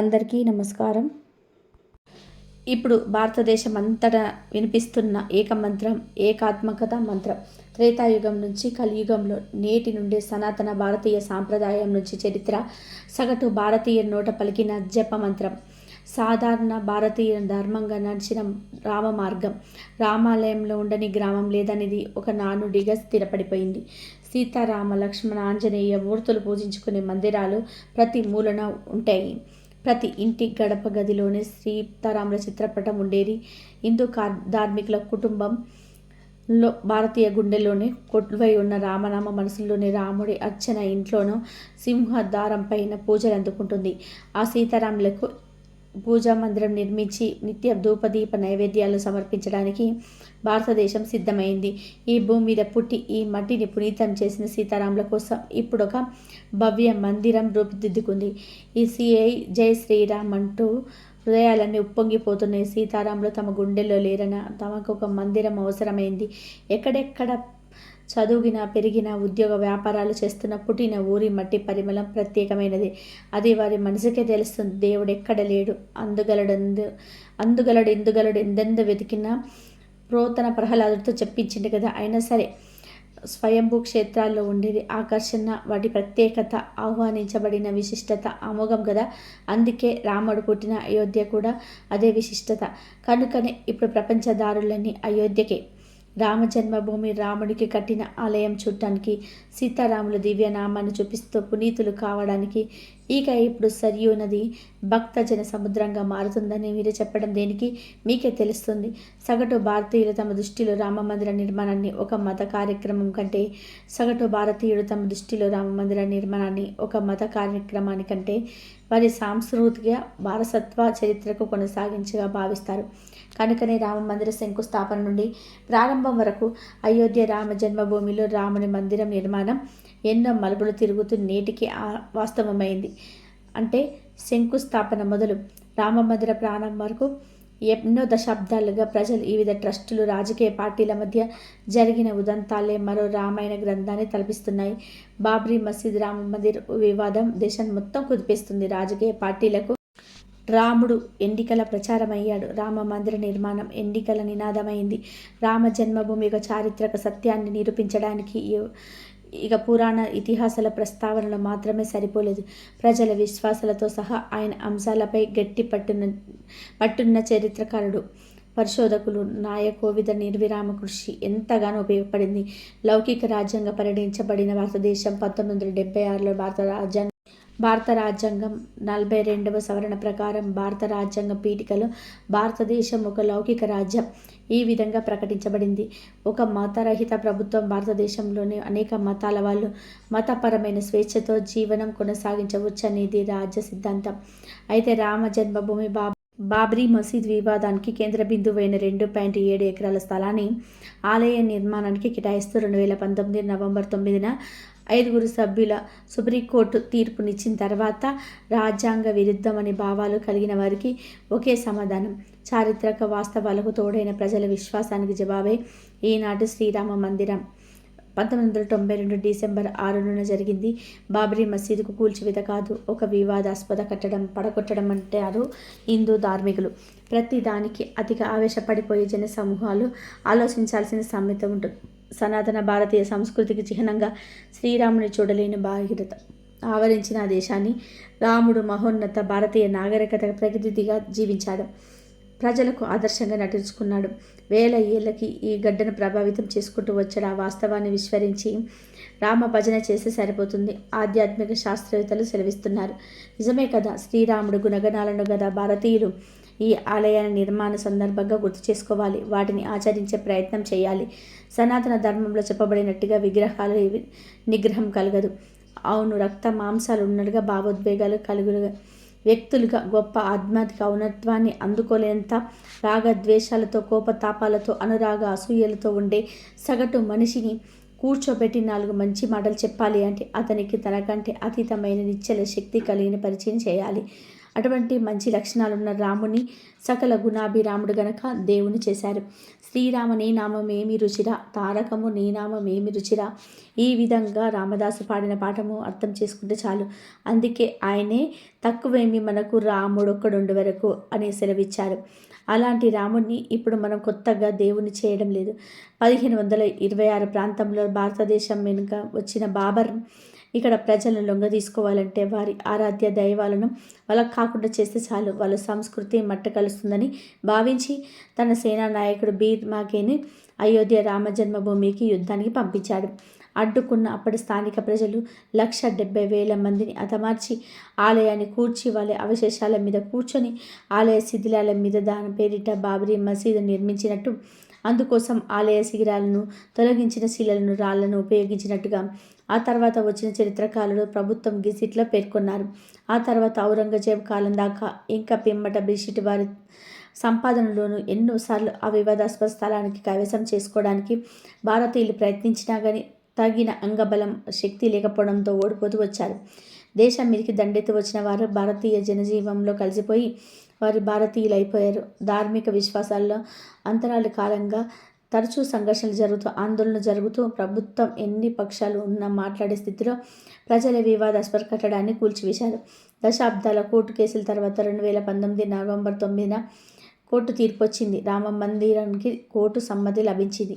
అందరికీ నమస్కారం. ఇప్పుడు భారతదేశం అంతటా వినిపిస్తున్న ఏకమంత్రం ఏకాత్మకత మంత్రం. త్రేతాయుగం నుంచి కలియుగంలో నేటి నుండి సనాతన భారతీయ సాంప్రదాయం నుంచి చరిత్ర సగటు భారతీయ నోట పలికిన జప మంత్రం. సాధారణ భారతీయ ధర్మంగా నడిచిన రామ మార్గం. రామాలయంలో ఉండని గ్రామం లేదనేది ఒక నానుడిగా స్థిరపడిపోయింది. సీతారామ లక్ష్మణ ఆంజనేయ మూర్తులు పూజించుకునే మందిరాలు ప్రతి మూలన ఉంటాయి. ప్రతి ఇంటి గడప గదిలోనే సీతారాముల చిత్రపటం ఉండేది. హిందూ కార్ ధార్మికుల కుటుంబంలో భారతీయ గుండెలోనే కొట్టువై ఉన్న రామనామ మనసులోని రాముడి అర్చన ఇంట్లోనూ సింహద్వారం పైన పూజలు అందుకుంటుంది ఆ సీతారాములకు పూజా మందిరం నిర్మించి నిత్య ధూపదీప నైవేద్యాలు సమర్పించడానికి భారతదేశం సిద్ధమైంది. ఈ భూమి మీద పుట్టి ఈ మట్టిని పునీతం చేసిన సీతారాముల కోసం ఇప్పుడు ఒక భవ్య మందిరం రూపుదిద్దుకుంది. ఈ సిఐ జై శ్రీరామ్ అంటూ హృదయాలన్నీ ఉప్పొంగిపోతున్నాయి. సీతారాములు తమ గుండెల్లో లేరన తమకు ఒక మందిరం అవసరమైంది. ఎక్కడెక్కడ చదువుగిన పెరిగిన ఉద్యోగ వ్యాపారాలు చేస్తున్న పుట్టిన ఊరి మట్టి పరిమళం ప్రత్యేకమైనది. అది వారి మనసుకే తెలుస్తుంది. దేవుడు ఎక్కడ లేడు. అందుగలడందు అందుగలడు ఎందుగలడు ఎందెందు వెతికినా ప్రోతన ప్రహ్లాదుడితో చెప్పించింది కదా. అయినా సరే స్వయంభూ క్షేత్రాల్లో ఉండేది ఆకర్షణ వాటి ప్రత్యేకత ఆహ్వానించబడిన విశిష్టత అమోఘం కదా. అందుకే రాముడు పుట్టిన అయోధ్య కూడా అదే విశిష్టత. కనుకనే ఇప్పుడు ప్రపంచదారులన్నీ అయోధ్యకే. రామ జన్మభూమి రాముడికి కట్టిన ఆలయం చూడటానికి సీతారాముల దివ్యనామాన్ని చూపిస్తూ పునీతులు కావడానికి ఇక ఇప్పుడు సరియు నది భక్తజన సముద్రంగా మారుతుందని మీరు చెప్పడం దేనికి? మీకే తెలుస్తుంది. సగటు భారతీయులు తమ దృష్టిలో రామ మందిర నిర్మాణాన్ని ఒక మత కార్యక్రమం కంటే సగటు భారతీయుడు తమ దృష్టిలో రామ మందిర నిర్మాణాన్ని ఒక మత కార్యక్రమానికంటే వారి సాంస్కృతిక వారసత్వ చరిత్రకు కొనసాగించగా భావిస్తారు. కనుకనే రామ మందిర శంకుస్థాపన నుండి ప్రారంభం వరకు అయోధ్య రామ జన్మభూమిలో రాముని మందిరం నిర్మాణం ఎన్నో మలుపులు తిరుగుతూ నేటికి వాస్తవమైంది. అంటే శంకుస్థాపన మొదలు రామ మందిర ప్రారంభం వరకు ఎన్నో దశాబ్దాలుగా ప్రజలు వివిధ ట్రస్టులు రాజకీయ పార్టీల మధ్య జరిగిన ఉదంతాలే మరో రామాయణ గ్రంథాన్ని తలపిస్తున్నాయి. బాబ్రీ మసీద్ రామ మందిర్ వివాదం దేశాన్ని మొత్తం కుదిపేస్తుంది. రాజకీయ పార్టీలకు రాముడు ఎన్నికల ప్రచారమయ్యాడు. రామ మందిర నిర్మాణం ఎన్నికల నినాదమైంది. రామ జన్మభూమి యొక్క చారిత్రక సత్యాన్ని నిరూపించడానికి ఇక పురాణ ఇతిహాసాల ప్రస్తావనలు మాత్రమే సరిపోలేదు. ప్రజల విశ్వాసాలతో సహా ఆయన అంశాలపై గట్టి పట్టున్న పట్టున్న చరిత్రకారుడు పరిశోధకులు నాయకోవిద నిర్విరామ కృషి ఎంతగానో ఉపయోగపడింది. లౌకిక రాజ్యాంగ పరిగణించబడిన భారతదేశం పంతొమ్మిది వందల డెబ్బై ఆరులో భారత రాజ్యాంగం భారత రాజ్యాంగం నలభై రెండవ సవరణ ప్రకారం భారత రాజ్యాంగ పీఠికలో భారతదేశం ఒక లౌకిక రాజ్యం. ఈ విధంగా ప్రకటించబడింది. ఒక మతరహిత ప్రభుత్వం భారతదేశంలోని అనేక మతాల వాళ్ళు మతపరమైన స్వేచ్ఛతో జీవనం కొనసాగించవచ్చనేది రాజ్య సిద్ధాంతం. అయితే రామ జన్మభూమి బా బాబ్రీ మసీద్ వివాదానికి కేంద్ర బిందువైన రెండు పాయింట్ ఏడు ఎకరాల స్థలాన్ని ఆలయ నిర్మాణానికి కేటాయిస్తూ రెండు వేల పంతొమ్మిది నవంబర్ తొమ్మిదిన ఐదుగురు సభ్యుల సుప్రీంకోర్టు తీర్పునిచ్చిన తర్వాత రాజ్యాంగ విరుద్ధమని భావాలు కలిగిన వారికి ఒకే సమాధానం. చారిత్రక వాస్తవాలకు తోడైన ప్రజల విశ్వాసానికి జవాబే ఈనాటి శ్రీరామ మందిరం. పంతొమ్మిది వందల తొంభై రెండు డిసెంబర్ ఆరున జరిగింది. బాబ్రీ మసీదుకు కూల్చివేత కాదు ఒక వివాదాస్పద కట్టడం పడగొట్టడం అంటారు హిందూ ధార్మికులు. ప్రతి దానికి అతిగా ఆవేశపడిపోయే జన సమూహాలు ఆలోచించాల్సిన సామెత ఉంటుంది సనాతన భారతీయ సంస్కృతికి చిహ్నంగా శ్రీరాముని చూడలేని భాగీరథ ఆవరించిన ఆ దేశాన్ని రాముడు మహోన్నత భారతీయ నాగరికత ప్రతినిధిగా జీవించాడు. ప్రజలకు ఆదర్శంగా నటించుకున్నాడు. వేల ఏళ్ళకి ఈ గడ్డను ప్రభావితం చేసుకుంటూ వచ్చాడు. ఆ వాస్తవాన్ని విస్మరించి రామ భజన చేస్తే సరిపోతుంది. ఆధ్యాత్మిక శాస్త్రవేత్తలు సెలవిస్తున్నారు. నిజమే కదా శ్రీరాముడు గుణగణాలను గదా భారతీయులు ఈ ఆలయాల నిర్మాణ సందర్భంగా గుర్తు చేసుకోవాలి. వాటిని ఆచరించే ప్రయత్నం చేయాలి. సనాతన ధర్మంలో చెప్పబడినట్టుగా విగ్రహాలు నిగ్రహం కలగదు. అవును రక్త మాంసాలు ఉన్నట్టుగా భావోద్వేగాలు కలుగులుగా వ్యక్తులుగా గొప్ప ఆధ్యాత్మిక ఔన్నత్వాన్ని అందుకోలేంత రాగద్వేషాలతో కోపతాపాలతో అనురాగ అసూయలతో ఉండే సగటు మనిషిని కూర్చోబెట్టి నాలుగు మంచి మాటలు చెప్పాలి అంటే అతనికి తనకంటే అతీతమైన నిశ్చల శక్తి కలిగిన పరిచయం చేయాలి. అటువంటి మంచి లక్షణాలున్న రాముని సకల గుణాభిరాముడు గనక దేవుని చేశారు. శ్రీరామ నీ నామమేమి రుచిరా? తారకము నీ నామమేమి రుచిరా? ఈ విధంగా రామదాసు పాడిన పాఠము అర్థం చేసుకుంటే చాలు. అందుకే ఆయనే తక్కువేమి మనకు రాముడొక్కడుండు వరకు అనే సెలవిచ్చారు. అలాంటి రాముడిని ఇప్పుడు మనం కొత్తగా దేవుని చేయడం లేదు. పదిహేను వందల ఇరవై ఆరు ప్రాంతంలో భారతదేశం వెనుక వచ్చిన బాబర్ ఇక్కడ ప్రజలను లొంగ తీసుకోవాలంటే వారి ఆరాధ్య దైవాలను వాళ్ళకు కాకుండా చేస్తే చాలు. వాళ్ళ సంస్కృతి మట్ట కలుస్తుందని భావించి తన సేనా నాయకుడు బీర్ మాకేని అయోధ్య రామ జన్మభూమికి యుద్ధానికి పంపించాడు. అడ్డుకున్న అప్పటి స్థానిక ప్రజలు లక్ష డెబ్బై వేల మందిని అతమార్చి ఆలయాన్ని కూర్చి వాళ్ళ అవశేషాల మీద కూర్చొని ఆలయ శిథిలాల మీద దాని పేరిట బాబరీ మసీదు నిర్మించినట్టు అందుకోసం ఆలయ శిఖిరాలను తొలగించిన శిలలను రాళ్ళను ఉపయోగించినట్టుగా ఆ తర్వాత వచ్చిన చరిత్రకారులు ప్రభుత్వం గిసిట్లో పేర్కొన్నారు. ఆ తర్వాత ఔరంగజేబ్ కాలం దాకా ఇంకా పిమ్మట బ్రిషిట్ వారి సంపాదనలోనూ ఎన్నోసార్లు ఆ వివాదాస్పద స్థలానికి కైవసం చేసుకోవడానికి భారతీయులు ప్రయత్నించినా కానీ తగిన అంగబలం శక్తి లేకపోవడంతో ఓడిపోతూ వచ్చారు. దేశం మీదకి దండెత్తి వచ్చిన వారు భారతీయ జనజీవంలో కలిసిపోయి వారి భారతీయులు అయిపోయారు ధార్మిక విశ్వాసాల్లో అంతరాల కాలంగా తరచూ సంఘర్షణలు జరుగుతూ ఆందోళన జరుగుతూ ప్రభుత్వం ఎన్ని పక్షాలు ఉన్నా మాట్లాడే స్థితిలో ప్రజల వివాదాస్పద కట్టడాన్ని కూల్చివేశారు. దశాబ్దాల కోర్టు కేసుల తర్వాత రెండు వేల పంతొమ్మిది నవంబర్ తొమ్మిదిన కోర్టు తీర్పు వచ్చింది. రామ మందిరానికి కోర్టు సమ్మతి లభించింది.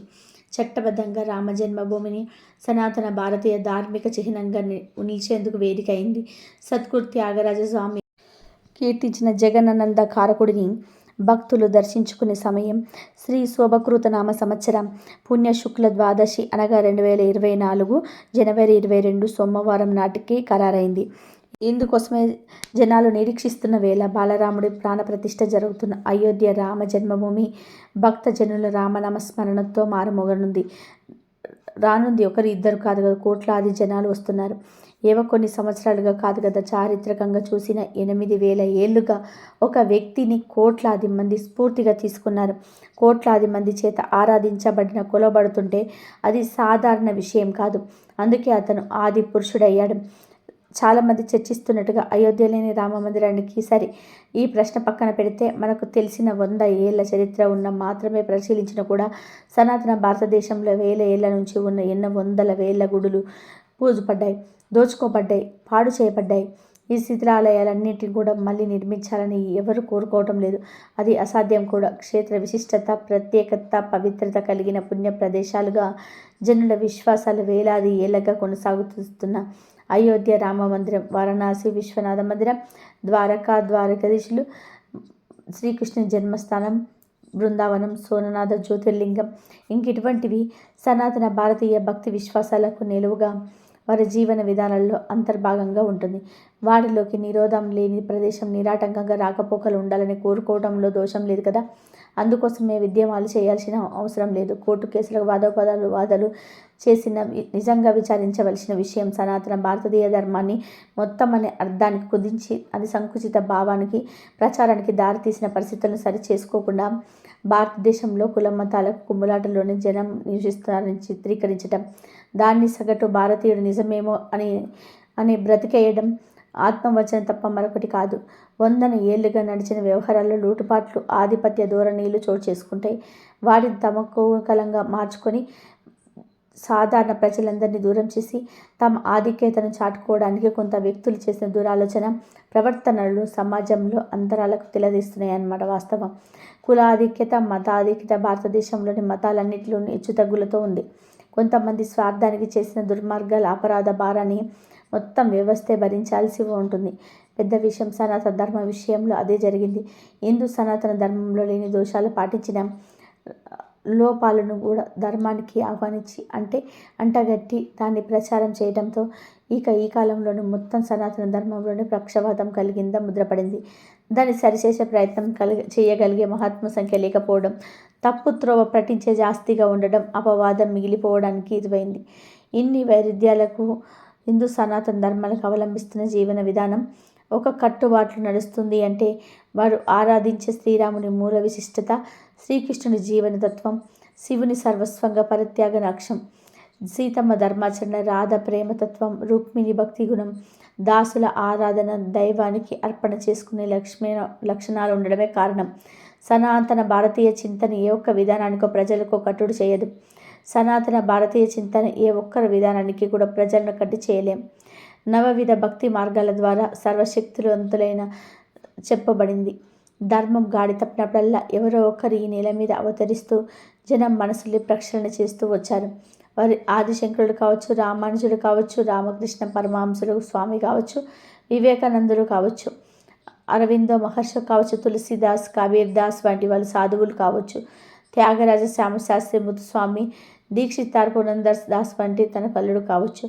చట్టబద్ధంగా రామ జన్మభూమిని సనాతన భారతీయ ధార్మిక చిహ్నంగా నిలిచేందుకు వేదిక అయింది. సద్గురు త్యాగరాజ స్వామి కీర్తించిన జగన్నానంద కారకుడిని భక్తులు దర్శించుకునే సమయం. శ్రీ శోభకృత నామ సంవత్సరం. పుణ్యశుక్ల ద్వాదశి అనగా రెండు వేల ఇరవై నాలుగు జనవరి ఇరవై రెండు సోమవారం నాటికి ఖరారైంది. ఇందుకోసమే జనాలు నిరీక్షిస్తున్న వేళ బాలరాముడి ప్రాణప్రతిష్ఠ జరుగుతున్న అయోధ్య రామ జన్మభూమి. భక్త జనుల రామనామ స్మరణతో మారుమోగనుంది. రానుంది ఒకరు ఇద్దరు కాదు కదా కోట్లాది జనాలు వస్తున్నారు. ఏవో కొన్ని సంవత్సరాలుగా కాదు కదా చారిత్రకంగా చూసిన ఎనిమిది వేల ఏళ్ళుగా ఒక వ్యక్తిని కోట్లాది మంది స్ఫూర్తిగా తీసుకున్నారు. కోట్లాది మంది చేత ఆరాధించబడిన కొలబడుతుంటే అది సాధారణ విషయం కాదు. అందుకే అతను ఆది పురుషుడయ్యాడు. చాలామంది చర్చిస్తున్నట్టుగా అయోధ్య లేని రామ మందిరానికి సరే. ఈ ప్రశ్న పక్కన పెడితే మనకు తెలిసిన వంద ఏళ్ళ చరిత్ర ఉన్న మాత్రమే పరిశీలించిన కూడా సనాతన భారతదేశంలో వేల ఏళ్ళ నుంచి ఉన్న ఎన్నో వందల వేల గుడులు పూజపడ్డాయి. దోచుకోబడ్డాయి పాడు చేయబడ్డాయి. ఈ శిథిలాలయాలన్నింటినీ కూడా మళ్ళీ నిర్మించాలని ఎవరు కోరుకోవటం లేదు. అది అసాధ్యం కూడా. క్షేత్ర విశిష్టత ప్రత్యేకత పవిత్రత కలిగిన పుణ్య ప్రదేశాలుగా జనుల విశ్వాసాలు వేలాది ఏళ్ళగా కొనసాగుతున్న అయోధ్య రామ మందిరం వారణాసి విశ్వనాథ మందిరం ద్వారకా ద్వారకాధీశులు శ్రీకృష్ణ జన్మస్థానం బృందావనం సోననాథ జ్యోతిర్లింగం. ఇంక ఇటువంటివి సనాతన భారతీయ భక్తి విశ్వాసాలకు నిలువుగా వారి జీవన విధానాల్లో అంతర్భాగంగా ఉంటుంది. వాటిలోకి నిరోధం లేని ప్రదేశం నిరాటంకంగా రాకపోకలు ఉండాలని కోరుకోవడంలో దోషం లేదు కదా? అందుకోసమే విద్యమాలు చేయాల్సిన అవసరం లేదు. కోర్టు కేసులకు వాదోపదాలు వాదలు చేసిన నిజంగా విచారించవలసిన విషయం సనాతన భారతీయ ధర్మాన్ని మొత్తం అనే అర్థానికి కుదించి అది సంకుచిత భావానికి ప్రచారానికి దారితీసిన పరిస్థితులను సరి చేసుకోకుండా భారతదేశంలో కుల మతాలకు కుమ్ములాటలోని జనం నివసిస్తారని చిత్రీకరించడం దాన్ని సగటు భారతీయుడు నిజమేమో అని అని బ్రతికేయడం ఆత్మవచనం తప్ప మరొకటి కాదు. వందన ఏళ్ళుగా నడిచిన వ్యవహారాల్లో లోటుపాట్లు ఆధిపత్య ధోరణీలు చోటు చేసుకుంటాయి వాటిని తమకు కలంగా మార్చుకొని సాధారణ ప్రజలందరినీ దూరం చేసి తమ ఆధిక్యతను చాటుకోవడానికి కొంత వ్యక్తులు చేసిన దురాలోచన ప్రవర్తనలు సమాజంలో అంతరాలకు తెలదీస్తున్నాయి అన్నమాట వాస్తవం. కుల ఆధిక్యత భారతదేశంలోని మతాలన్నింటిలోని హెచ్చుతగ్గులతో ఉంది. కొంతమంది స్వార్థానికి చేసిన దుర్మార్గాల అపరాధ భారాన్ని మొత్తం వ్యవస్థే భరించాల్సి ఉంటుంది. పెద్ద విషయం సనాతన ధర్మ విషయంలో అదే జరిగింది. హిందూ సనాతన ధర్మంలో లేని దోషాలు పాటించిన లోపాలను కూడా ధర్మానికి ఆహ్వానించి అంటే అంటగట్టి దాన్ని ప్రచారం చేయడంతో ఇక ఈ కాలంలోని మొత్తం సనాతన ధర్మంలోనే పక్షవాతం కలిగిందా ముద్రపడింది. దాన్ని సరిచేసే ప్రయత్నం కలిగి చేయగలిగే మహాత్మ సంఖ్య లేకపోవడం తప్పు త్రోవ పట్టించే జాస్తిగా ఉండడం అపవాదం మిగిలిపోవడానికి ఇదివైంది ఇన్ని వైరుధ్యాలకు హిందూ సనాతన ధర్మాలకు అవలంబిస్తున్న జీవన విధానం ఒక కట్టుబాట్లు నడుస్తుంది అంటే వారు ఆరాధించే శ్రీరాముని మూల విశిష్టత శ్రీకృష్ణుని జీవనతత్వం శివుని సర్వస్వంగా పరిత్యాగ లక్ష్యం సీతమ్మ ధర్మాచరణ రాధ ప్రేమతత్వం రుక్మిణి భక్తి గుణం దాసుల ఆరాధన దైవానికి అర్పణ చేసుకునే లక్ష్మీ లక్షణాలు ఉండడమే కారణం. సనాతన భారతీయ చింతన ఏ ఒక్క విధానానికో ప్రజలకు కట్టుడు చేయదు. సనాతన భారతీయ చింతన ఏ ఒక్కరి విధానానికి కూడా ప్రజలను కట్టి చేయలేం. నవవిధ భక్తి మార్గాల ద్వారా సర్వశక్తులంతులైన చెప్పబడింది. ధర్మం గాడి తప్పినప్పుడల్లా ఎవరో ఒకరు ఈ నేల మీద అవతరిస్తూ జనం మనసుల్ని ప్రక్షాళన చేస్తూ వచ్చారు. వారి ఆదిశంకరుడు కావచ్చు రామానుజుడు కావచ్చు రామకృష్ణ పరమహంసుడు స్వామి కావచ్చు వివేకానందుడు కావచ్చు అరవిందో మహర్షి కావచ్చు తులసిదాస్ కబీర్ దాస్ వంటి వాళ్ళు సాధువులు కావచ్చు. త్యాగరాజ శ్యామశాస్త్రి ముత్తుస్వామి దీక్షితార్ పురందర్ దాస్ వంటి తన కల్లుడు కావచ్చు.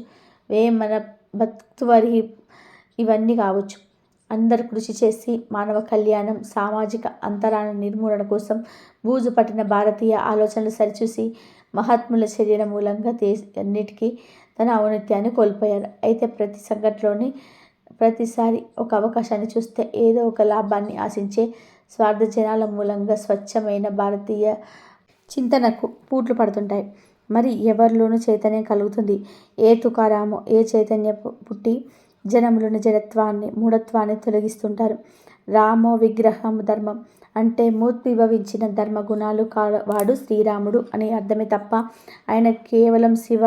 వేమన భక్తువరి ఇవన్నీ కావచ్చు. అందరు కృషి చేసి మానవ కళ్యాణం సామాజిక అంతరాల నిర్మూలన కోసం బూజు పట్టిన భారతీయ ఆలోచనలు సరిచూసి మహాత్ముల చర్యల మూలంగా దే అన్నిటికీ తన ఔన్నత్యాన్ని కోల్పోయారు. అయితే ప్రతి సంఘటనలోని ప్రతిసారి ఒక అవకాశాన్ని చూస్తే ఏదో ఒక లాభాన్ని ఆశించే స్వార్థ జనాల మూలంగా స్వచ్ఛమైన భారతీయ చింతనకు పూట్లు పడుతుంటాయి. మరి ఎవరిలోనూ చైతన్యం కలుగుతుంది? ఏ తుకారామో ఏ చైతన్య పుట్టి జనములను జడత్వాన్ని మూఢత్వాన్ని తొలగిస్తుంటారు? రామో విగ్రహం ధర్మం అంటే మూర్తిభవించిన ధర్మ గుణాలు వాడు శ్రీరాముడు అని అర్థమే తప్ప ఆయన కేవలం శివ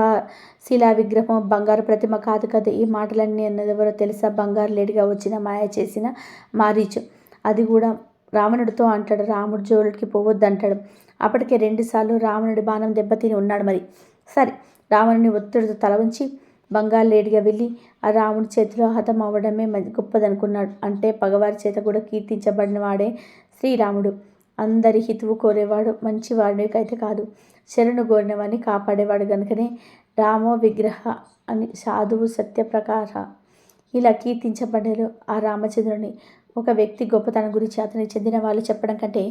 శిలా విగ్రహం బంగారు ప్రతిమ కాదు కదా? ఈ మాటలన్నీ అన్నది ఎవరో తెలుసా? బంగారు లేడిగా వచ్చిన మాయ చేసిన మారీచు. అది కూడా రావణుడితో అంటాడు రాముడు జోలుడికి పోవద్దు అంటాడు అప్పటికే రెండుసార్లు రావణుడి బాణం దెబ్బతిని ఉన్నాడు మరి. సరే రావణుని ఒత్తిడితో తల ఉంచి బంగారు లేడిగా వెళ్ళి ఆ రాముడి చేతిలో హతం అవ్వడమే గొప్పదనుకున్నాడు. అంటే పగవారి చేత కూడా కీర్తించబడిన వాడే శ్రీరాముడు. అందరి హితువు కోరేవాడు మంచివాడికైతే కాదు. శరణు కోరినవాడిని కాపాడేవాడు కనుకనే రామో విగ్రహ అని సాధువు సత్యప్రకాశ ఇలా కీర్తించబడ్డారు ఆ రామచంద్రుని. ఒక వ్యక్తి గొప్పతనం గురించి అతనికి చెందిన వాళ్ళు చెప్పడం కంటే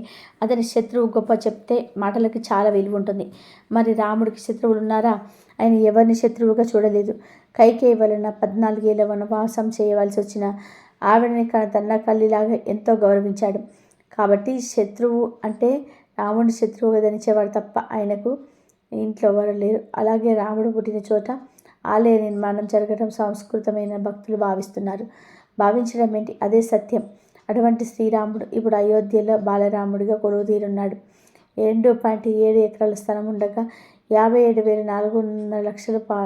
అతని శత్రువు గొప్ప చెప్తే మాటలకి చాలా విలువ ఉంటుంది మరి రాముడికి శత్రువులు ఉన్నారా? ఆయన ఎవరిని శత్రువుగా చూడలేదు. కైకేయి వలన పద్నాలుగేళ్ళ వనవాసం చేయవలసి వచ్చిన ఆవిడని తన కల్లిలాగా ఎంతో గౌరవించాడు. కాబట్టి శత్రువు అంటే రాముడి శత్రువుగా ధరించేవాడు తప్ప ఆయనకు ఇంట్లో ఎవరు లేరు. అలాగే రాముడు పుట్టిన చోట ఆలయ నిర్మాణం జరగడం సంస్కృతమైన భక్తులు భావిస్తున్నారు. భావించడం ఏంటి? అదే సత్యం. అటువంటి శ్రీరాముడు ఇప్పుడు అయోధ్యలో బాలరాముడిగా కొలువుతీరున్నాడు రెండు పాయింట్ ఏడు ఎకరాల స్థలం ఉండగా యాభై ఏడు వేల నాలుగున్నర లక్షలు పా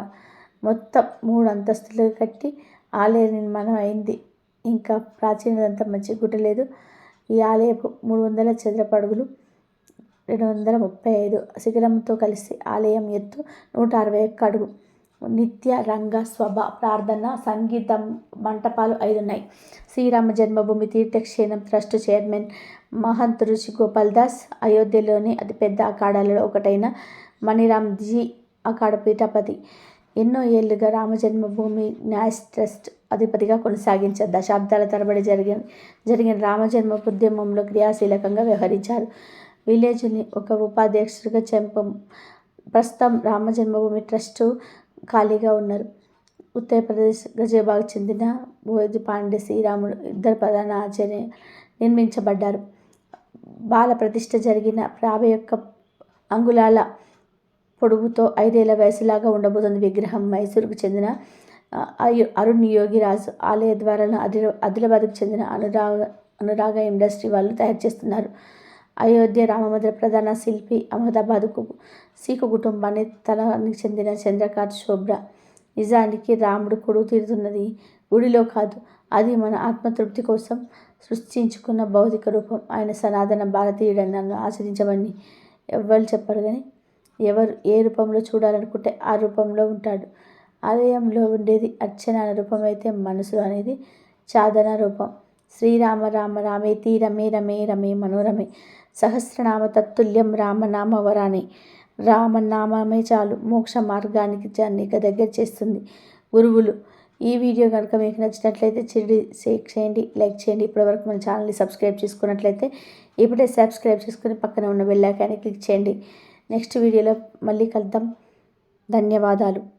మొత్తం మూడు అంతస్తులు కట్టి ఆలయ నిర్మాణం అయింది. ఇంకా ప్రాచీనదంతా మంచి గుట్టలేదు. ఈ ఆలయపు మూడు వందల చదరపు అడుగులు రెండు వందల ముప్పై ఐదు శిఖరంతో కలిసి ఆలయం ఎత్తు నూట అరవై ఒక్క అడుగు. నిత్య రంగ స్వభ ప్రార్థన సంగీతం మంటపాలు ఐదు ఉన్నాయి శ్రీరామ జన్మభూమి తీర్థక్షేత్రం ట్రస్ట్ చైర్మన్ మహంత్ రుషి గోపాల్ దాస్. అయోధ్యలోని అతిపెద్ద అఖాడాలలో ఒకటైన మణిరామ్జీ అఖాడ పీఠపతి. ఎన్నో ఏళ్ళుగా రామజన్మభూమి న్యాస్ ట్రస్ట్ అధిపతిగా కొనసాగించారు దశాబ్దాల తరబడి జరిగిన జరిగిన రామజన్మ ఉద్యమంలో క్రియాశీలకంగా వ్యవహరించారు. విలేజ్ని ఒక ఉపాధ్యక్షుడిగా చెంపం ప్రస్తుతం రామజన్మభూమి ట్రస్టు ఖాళీగా ఉన్నారు. ఉత్తరప్రదేశ్ గజబాగ్ చెందిన బోధి పాండే శ్రీరాముడు ఇద్దరు ప్రధాన ఆచార్య నిర్మించబడ్డారు. బాల ప్రతిష్ట జరిగిన యాభై యొక్క అంగుళాల పొడుగుతో ఐదేళ్ళ వయసులాగా ఉండబోతుంది విగ్రహం. మైసూరుకు చెందిన అరుణ్ యోగిరాజు ఆలయ ద్వారా ఆదిలాబాద్కు చెందిన అనురాగ అనురాగ ఇండస్ట్రీ వాళ్ళు తయారు చేస్తున్నారు. అయోధ్య రామభద్ర ప్రధాన శిల్పి అహ్మదాబాద్కు సీకు కుటుంబాన్ని తలానికి చెందిన చంద్రకాంత్ శోభ్ర నిజానికి రాముడు కొడుకు తీరుతున్నది గుడిలో కాదు అది మన ఆత్మతృప్తి కోసం సృష్టించుకున్న భౌతిక రూపం. ఆయన సనాతన భారతీయుడని నన్ను ఆచరించమని ఎవ్వరు చెప్పరు కానీ ఎవరు ఏ రూపంలో చూడాలనుకుంటే ఆ రూపంలో ఉంటాడు. ఆలయంలో ఉండేది అర్చన రూపం అయితే మనసు అనేది చాదన రూపం. శ్రీరామ రామ రామేతి రమే రమే రమే మనోరమే. సహస్రనామ తత్తుల్యం రామనామ వరాని. రామనామే చాలు మోక్ష మార్గానికి అనేక దగ్గర చేస్తుంది. గురువులు ఈ వీడియో కనుక మీకు నచ్చినట్లయితే చిరిడి షేక్ చేయండి లైక్ చేయండి. ఇప్పటివరకు మన ఛానల్ని సబ్స్క్రైబ్ చేసుకున్నట్లయితే ఇప్పుడే సబ్స్క్రైబ్ చేసుకుని పక్కన ఉన్న బెల్ క్లిక్ చేయండి. నెక్స్ట్ వీడియోలో మళ్ళీ కలుద్దాం. ధన్యవాదాలు.